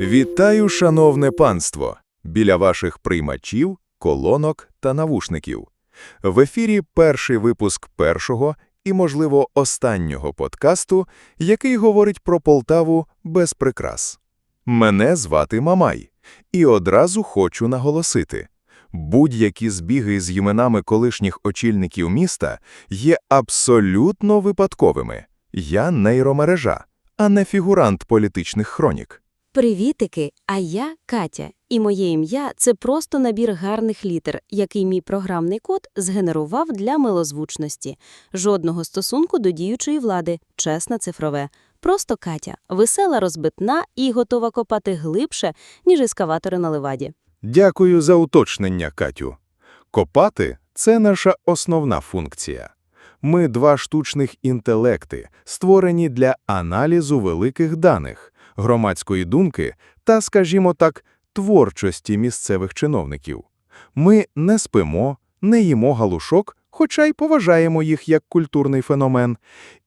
Вітаю, шановне панство! Біля ваших приймачів, колонок та навушників. В ефірі перший випуск першого і, можливо, останнього подкасту, який говорить про Полтаву без прикрас. Мене звати Мамай, і одразу хочу наголосити. Будь-які збіги з іменами колишніх очільників міста є абсолютно випадковими. Я нейромережа, а не фігурант політичних хронік. Привітики, а я Катя, і моє ім'я – це просто набір гарних літер, який мій програмний код згенерував для милозвучності. Жодного стосунку до діючої влади, чесне цифрове. Просто Катя, весела, розбитна і готова копати глибше, ніж ескаватори на леваді. Дякую за уточнення, Катю. Копати – це наша основна функція. Ми два штучних інтелекти, створені для аналізу великих даних, громадської думки та, скажімо так, творчості місцевих чиновників. Ми не спимо, не їмо галушок, хоча й поважаємо їх як культурний феномен.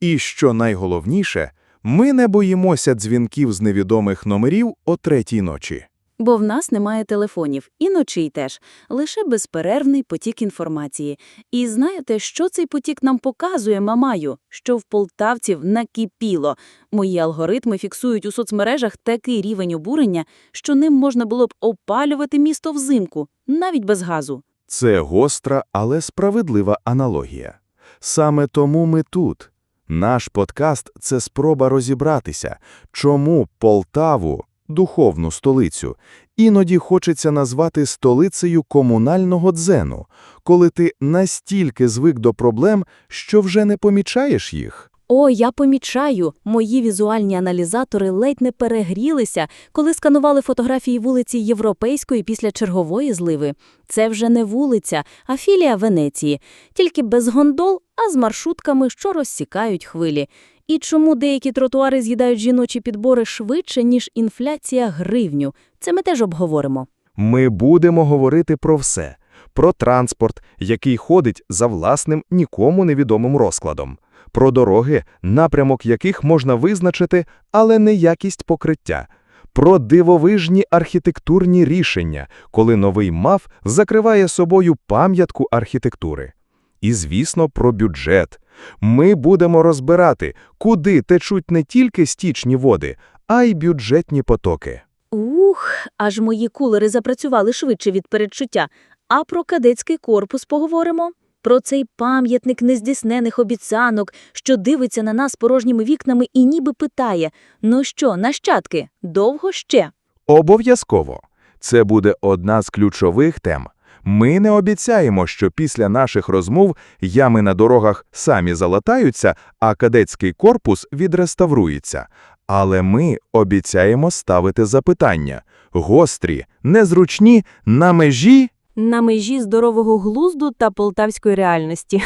І, що найголовніше, ми не боїмося дзвінків з невідомих номерів о третій ночі. Бо в нас немає телефонів, і ночей теж, лише безперервний потік інформації. І знаєте, що цей потік нам показує, мамаю? Що в полтавців накипіло. Мої алгоритми фіксують у соцмережах такий рівень обурення, що ним можна було б опалювати місто взимку, навіть без газу. Це гостра, але справедлива аналогія. Саме тому ми тут. Наш подкаст – це спроба розібратися, чому Полтаву, духовну столицю, іноді хочеться назвати столицею комунального дзену, коли ти настільки звик до проблем, що вже не помічаєш їх. О, я помічаю, мої візуальні аналізатори ледь не перегрілися, коли сканували фотографії вулиці Європейської після чергової зливи. Це вже не вулиця, а філія Венеції, тільки без гондол, а з маршрутками, що розсікають хвилі. І чому деякі тротуари з'їдають жіночі підбори швидше, ніж інфляція гривню? Це ми теж обговоримо. Ми будемо говорити про все. Про транспорт, який ходить за власним нікому невідомим розкладом. Про дороги, напрямок яких можна визначити, але не якість покриття. Про дивовижні архітектурні рішення, коли новий МАФ закриває собою пам'ятку архітектури. І, звісно, про бюджет. Ми будемо розбирати, куди течуть не тільки стічні води, а й бюджетні потоки. Ух, аж мої кулери запрацювали швидше від передчуття. А про кадетський корпус поговоримо? Про цей пам'ятник нездійснених обіцянок, що дивиться на нас порожніми вікнами і ніби питає «Ну що, нащадки, довго ще?» Обов'язково. Це буде одна з ключових тем. Ми не обіцяємо, що після наших розмов ями на дорогах самі залатаються, а кадетський корпус відреставрується. Але ми обіцяємо ставити запитання – гострі, незручні, на межі… На межі здорового глузду та полтавської реальності.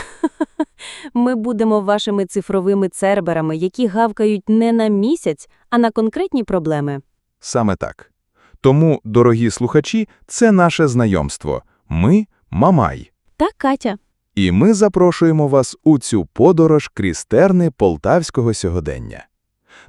Ми будемо вашими цифровими церберами, які гавкають не на місяць, а на конкретні проблеми. Саме так. Тому, дорогі слухачі, це наше знайомство. Ми – Мамай. Та Катя. І ми запрошуємо вас у цю подорож крізь терни полтавського сьогодення.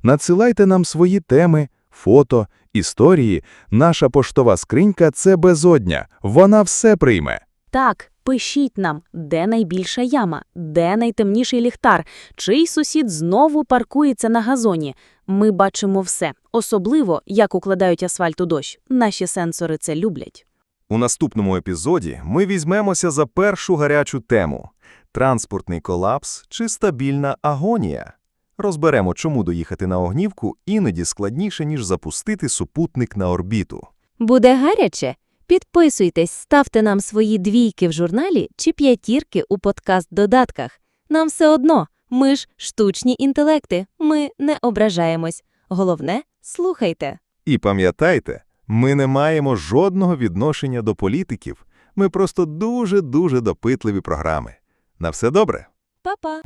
Надсилайте нам свої теми, фото, історії. Наша поштова скринька – це безодня, вона все прийме. Так, пишіть нам, де найбільша яма, де найтемніший ліхтар, чий сусід знову паркується на газоні. Ми бачимо все, особливо, як укладають асфальт у дощ. Наші сенсори це люблять. У наступному епізоді ми візьмемося за першу гарячу тему – транспортний колапс чи стабільна агонія. Розберемо, чому доїхати на огнівку іноді складніше, ніж запустити супутник на орбіту. Буде гаряче? Підписуйтесь, ставте нам свої двійки в журналі чи п'ятірки у подкаст-додатках. Нам все одно, ми ж штучні інтелекти, ми не ображаємось. Головне – слухайте. І пам'ятайте, ми не маємо жодного відношення до політиків, ми просто дуже-дуже допитливі програми. На все добре? Па-па!